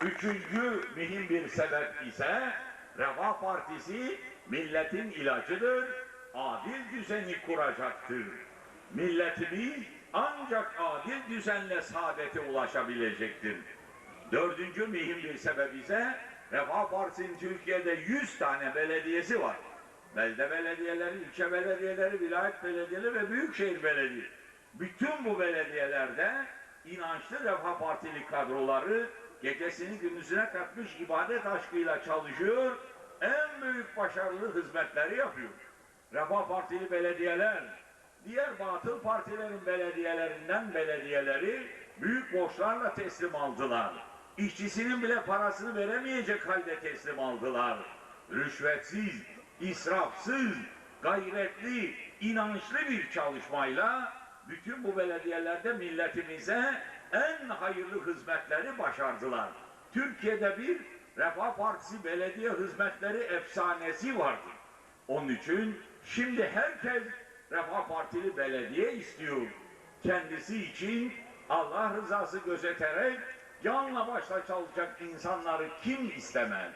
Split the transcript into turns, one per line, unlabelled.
Üçüncü mühim bir sebep ise Refah Partisi milletin ilacıdır, adil düzeni kuracaktır. Milletimiz ancak adil düzenle saadete ulaşabilecektir. Dördüncü mühim bir sebep ise Refah Partisi'nin Türkiye'de 100 tane belediyesi var. Belde belediyeleri, ilçe belediyeleri, vilayet belediyeleri ve büyükşehir belediyeleri. Bütün bu belediyelerde inançlı Refah Partili kadroları gecesini gündüzüne katmış ibadet aşkıyla çalışıyor. En büyük başarılı hizmetleri yapıyor. Refah Partili belediyeler, diğer batıl partilerin belediyelerinden belediyeleri büyük borçlarla teslim aldılar. İşçisinin bile parasını veremeyecek halde teslim aldılar. Rüşvetsiz, israfsız, gayretli, inançlı bir çalışmayla bütün bu belediyelerde milletimize en hayırlı hizmetleri başardılar. Türkiye'de bir Refah Partisi belediye hizmetleri efsanesi vardır. Onun için şimdi herkes Refah Partili belediye istiyor. Kendisi için Allah rızası gözeterek canla başla çalışacak insanları kim istemez?